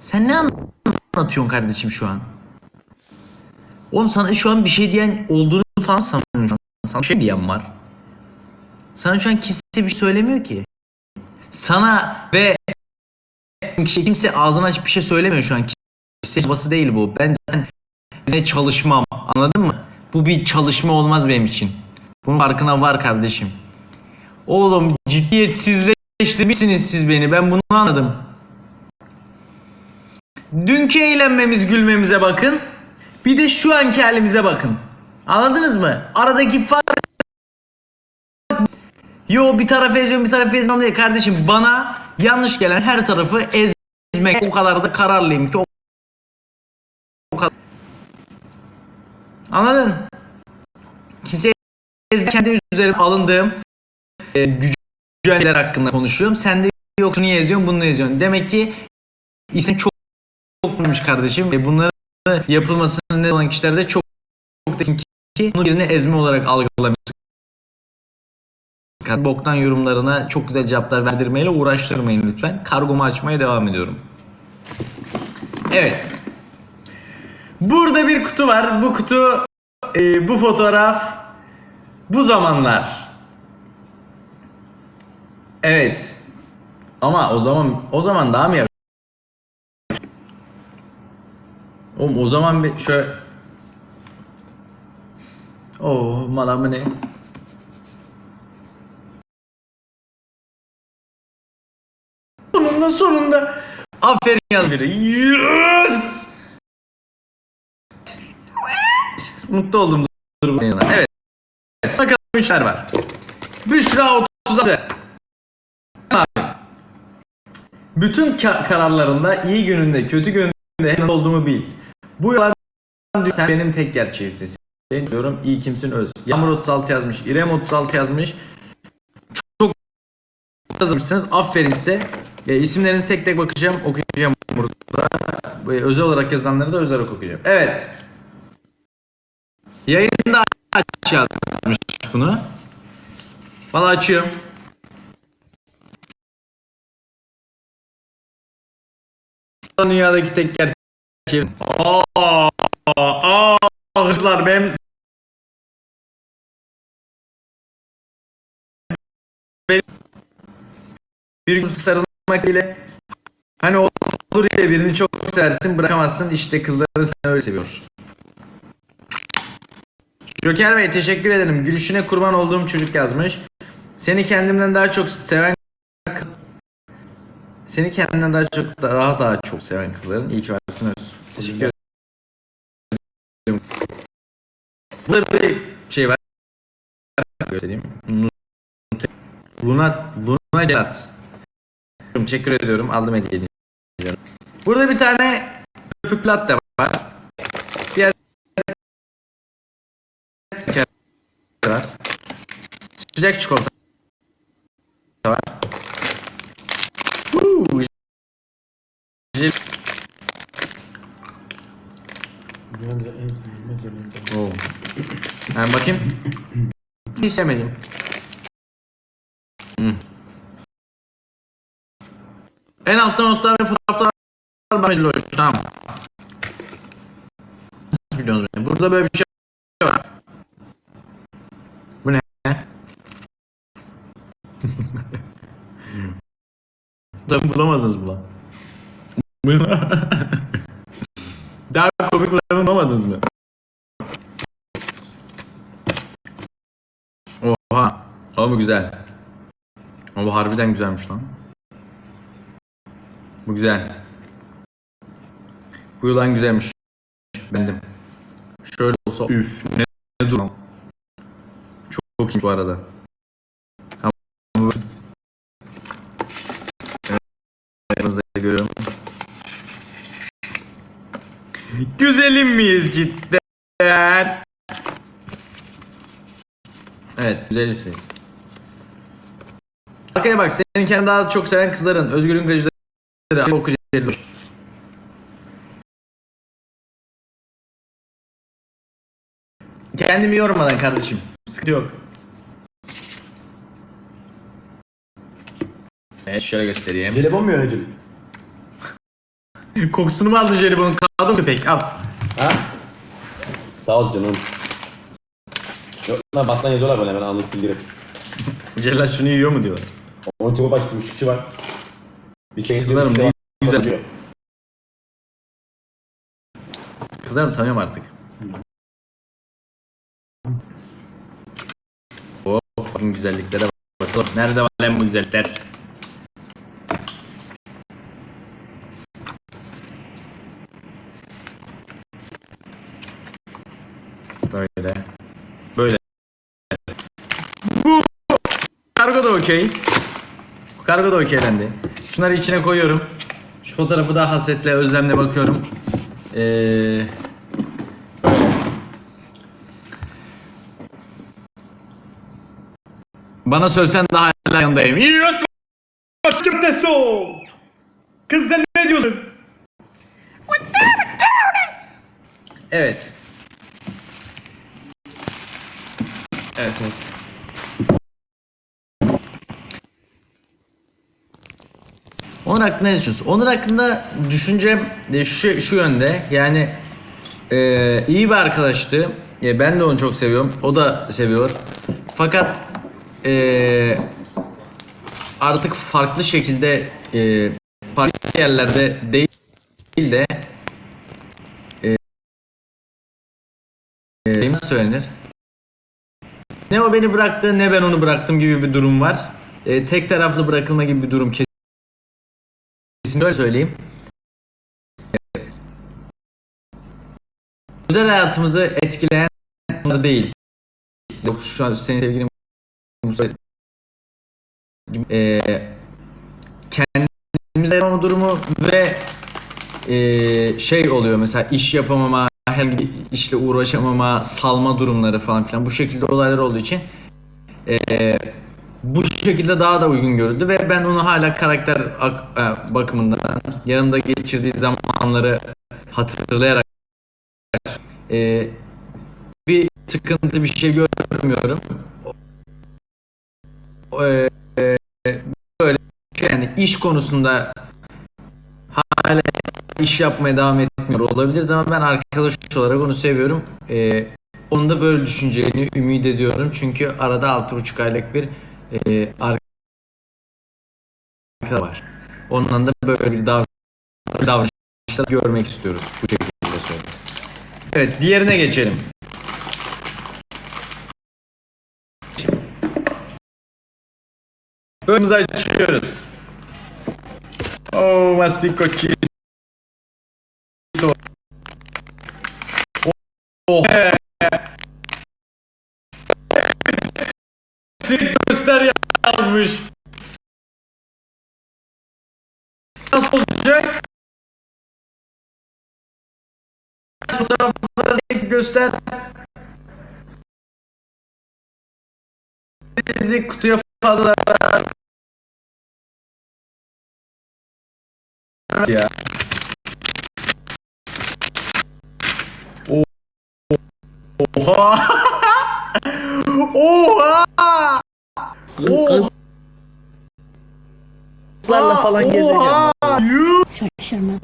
Sen ne anlatıyorsun kardeşim şu an? Oğlum sana şu an bir şey diyen olduğunu falan an. Sana bir şey diyen var. Sana şu an kimse bir şey söylemiyor ki. Sana ve kimse ağzını açıp bir şey söylemiyor şu an. Kimse çabası değil bu. Ben zaten ne çalışmam. Anladın mı? Bu bir çalışma olmaz benim için. Bunun farkına var kardeşim. Oğlum ciddiyetsizleştirmişsiniz siz beni. Ben bunu anladım. Dünkü eğlenmemiz gülmemize bakın. Bir de şu anki halimize bakın. Anladınız mı? Aradaki fark Yo bir tarafı eziyorum bir tarafı ezmem değil kardeşim. Bana yanlış gelen her tarafı ezmek o kadar da kararlıyım ki o. Anladın? Kimseye ezdim. Kendi üzerime alındığım e, gücenler hakkında konuşuyorum. Sen de yok niye eziyorsun bunu eziyorsun. Demek ki isim çok çok önemli kardeşim. E, bunların yapılmasının ne olan kişiler de çok çok desin ki bunu birini ezme olarak algılamışsın. Boktan yorumlarına çok güzel cevaplar verdirmeyle uğraştırmayın lütfen. Kargomu açmaya devam ediyorum. Evet. Burada bir kutu var. Bu kutu e, bu fotoğraf bu zamanlar. Evet. Ama o zaman o zaman daha mı Oğlum o zaman bir şöyle Oo malamı ne? Sonunda sonunda aferin yaz biri. Yes! Mutlu oldum. Evet. evet. Bakalım üçler var. Büşra 36. Abi. Bütün ka- kararlarında iyi gününde kötü gününde hemen olduğumu bil. Bu yalan diyor, sen benim tek gerçeğimsin. Seni diyorum iyi kimsin öz. Yağmur 36 yazmış. İrem 36 yazmış. Çok yazmışsınız. Aferin size. E, isimlerinizi tek tek bakacağım. Okuyacağım burada. E, özel olarak yazılanları da özel olarak okuyacağım. Evet. Yayında aç yazmış bunu. Valla açıyorum. Dünyadaki tek gerçeğim. Aa, aa, kızlar benim bir gün sarılmak ile hani olur ya birini çok seversin bırakamazsın işte kızların seni öyle seviyor. Joker Bey teşekkür ederim. Gülüşüne kurban olduğum çocuk yazmış. Seni kendimden daha çok seven seni kendinden daha çok daha daha çok seven kızların varsın öz. Teşekkür ederim. Burada bir şey var. Göstereyim. Luna Luna Celat. Teşekkür ediyorum. Aldım hediyeyi. Burada bir tane köpük latte var. Diğer. Sıcak çikolata var. Ben bakayım. Hiç sevmedim. Hmm. En altta notlar ve fotoğraflar var. Belli oluyor. Tamam. Nasıl? Burada böyle bir şey var. Bu ne? Tabii bulamadınız mı lan? Daha komiklerini bulamadınız mı? Oha. Ama bu güzel. Ama bu harbiden güzelmiş lan. Bu güzel. Bu yılan güzelmiş. Bendim. Şöyle olsa üf ne, ne durum. Çok, çok iyi bu arada. Ama. Güzelim miyiz cidden? Evet, güzelimsiniz. Arkaya bak, senin kendi daha çok seven kızların, Özgür'ün gacıları, okuyacağım. Kendimi yormadan kardeşim. Sıkıntı yok. Evet şöyle göstereyim. Telefon mu yönetirim? Kokusunu mu aldın jelibonun? Kaldı mı köpek? Al. Ha? Sağ ol canım. Yok lan bastan yazıyorlar böyle hemen anlık bildirip. Celal şunu yiyor mu diyor. Onun çok baş müşkü var. Bir şey Kızlarım, şey ne var, güzel. Kızlarım tanıyorum artık. Hop bakın güzelliklere bak. Bakalım nerede var lan bu güzellikler? Böyle. Böyle. Bu kargo da okey. Kargo da okeylendi. Şunları içine koyuyorum. Şu fotoğrafı da hasretle, özlemle bakıyorum. Ee, bana söylesen daha hala yanındayım. Yes! Kim de so? Kız sen ne diyorsun? Evet. Evet evet. Onun hakkında ne düşünüyorsun? Onun hakkında düşüncem şu, şu yönde. Yani e, iyi bir arkadaştı. E, ben de onu çok seviyorum. O da seviyor. Fakat e, artık farklı şekilde e, farklı yerlerde değil de e, e, söylenir? Ne o beni bıraktı ne ben onu bıraktım gibi bir durum var. E, tek taraflı bırakılma gibi bir durum kesin. Öyle söyleyeyim. Özel hayatımızı etkileyen konular değil. Yok şu an senin sevgilin e, kendimize o durumu ve e, şey oluyor mesela iş yapamama, herhangi bir işle uğraşamama, salma durumları falan filan bu şekilde olaylar olduğu için e, bu şekilde daha da uygun görüldü ve ben onu hala karakter ak- e, bakımından yanımda geçirdiği zamanları hatırlayarak e, bir sıkıntı bir şey görmüyorum. E, e, böyle yani iş konusunda hala iş yapmaya devam etmiyor olabiliriz ama ben arkadaş olarak onu seviyorum. E, onun da böyle düşüneceğini ümit ediyorum. Çünkü arada 6,5 aylık bir e, arkadaş var. Ondan da böyle bir davranış, davranışlar görmek istiyoruz. Bu şekilde söyleyeyim. Evet diğerine geçelim. Bölümümüzü açıyoruz. Oh, Masiko Chito. Oh. Göster yazmış. Nasıl olacak? Fotoğrafları göster. Dizlik kutuya fazla ya. O- Oha! Oha! Kızlarla falan gezeceğim. Oha! Şaşırmadı.